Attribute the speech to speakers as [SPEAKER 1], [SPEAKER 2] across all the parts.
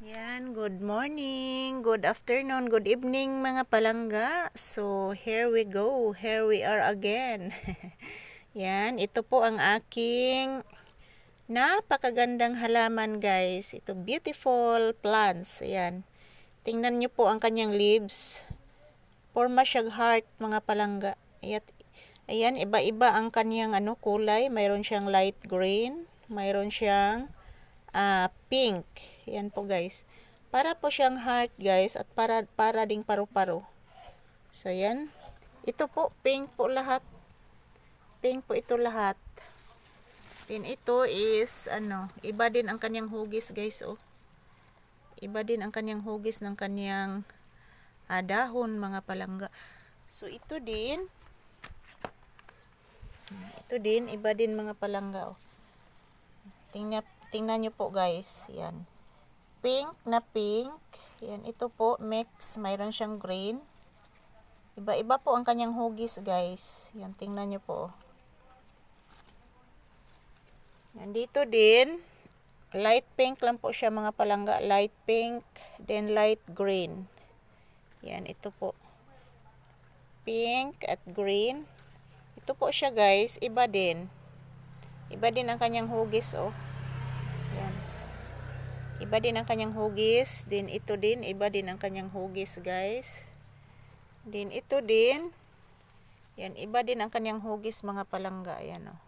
[SPEAKER 1] Yan, good morning, good afternoon, good evening mga palangga. So, here we go, here we are again. Yan, ito po ang aking napakagandang halaman guys. Ito, beautiful plants. Yan, tingnan nyo po ang kanyang leaves. Forma siyang heart mga palangga. Ayan, ayan iba-iba ang kanyang ano, kulay. Mayroon siyang light green, mayroon siyang ah, pink. Yan po guys. Para po siyang heart guys at para para ding paru-paro. So yan. Ito po pink po lahat. Pink po ito lahat. Then ito is ano, iba din ang kanyang hugis guys oh. Iba din ang kanyang hugis ng kanyang ah, dahon mga palangga. So ito din ito din iba din mga palangga oh. Tingnan tingnan niyo po guys, yan na pink. Yan, ito po, mix. Mayroon siyang green. Iba-iba po ang kanyang hugis, guys. Yan, tingnan nyo po. Nandito din, light pink lang po siya mga palangga. Light pink, then light green. Yan, ito po. Pink at green. Ito po siya, guys. Iba din. Iba din ang kanyang hugis, oh. Iba din ang kanyang hugis. Din ito din, iba din ang kanyang hugis, guys. Din ito din. Yan, iba din ang kanyang hugis, mga palangga. Ayan, oh.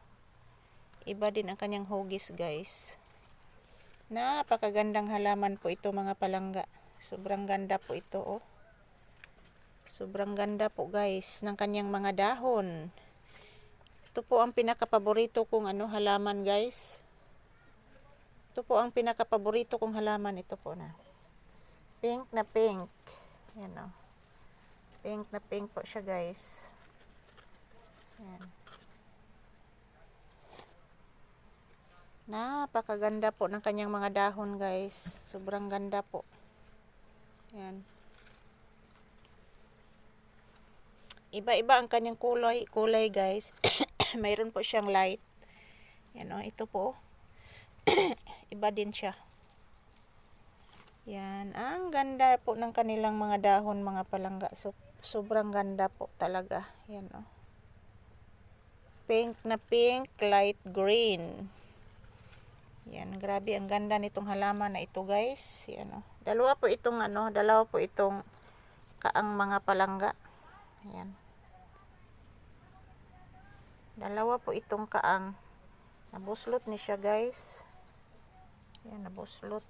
[SPEAKER 1] Iba din ang kanyang hugis, guys. Napakagandang halaman po ito, mga palangga. Sobrang ganda po ito, oh. Sobrang ganda po, guys, ng kanyang mga dahon. Ito po ang pinakapaborito kong ano, halaman, guys. Ito po ang pinakapaborito kong halaman. Ito po na. Pink na pink. Yan o. Pink na pink po siya guys. Yan. Napakaganda po ng kanyang mga dahon guys. Sobrang ganda po. Yan. Iba-iba ang kanyang kulay, kulay guys. Mayroon po siyang light. Yan o, ito po iba din siya. Yan, ang ganda po ng kanilang mga dahon, mga palangga. So, sobrang ganda po talaga. Yan, oh. Pink na pink, light green. Yan, grabe ang ganda nitong halaman na ito, guys. Yan, oh. Dalawa po itong ano, dalawa po itong kaang mga palangga. Yan. Dalawa po itong kaang. Nabuslot ni siya, guys. Yan, nabuslot.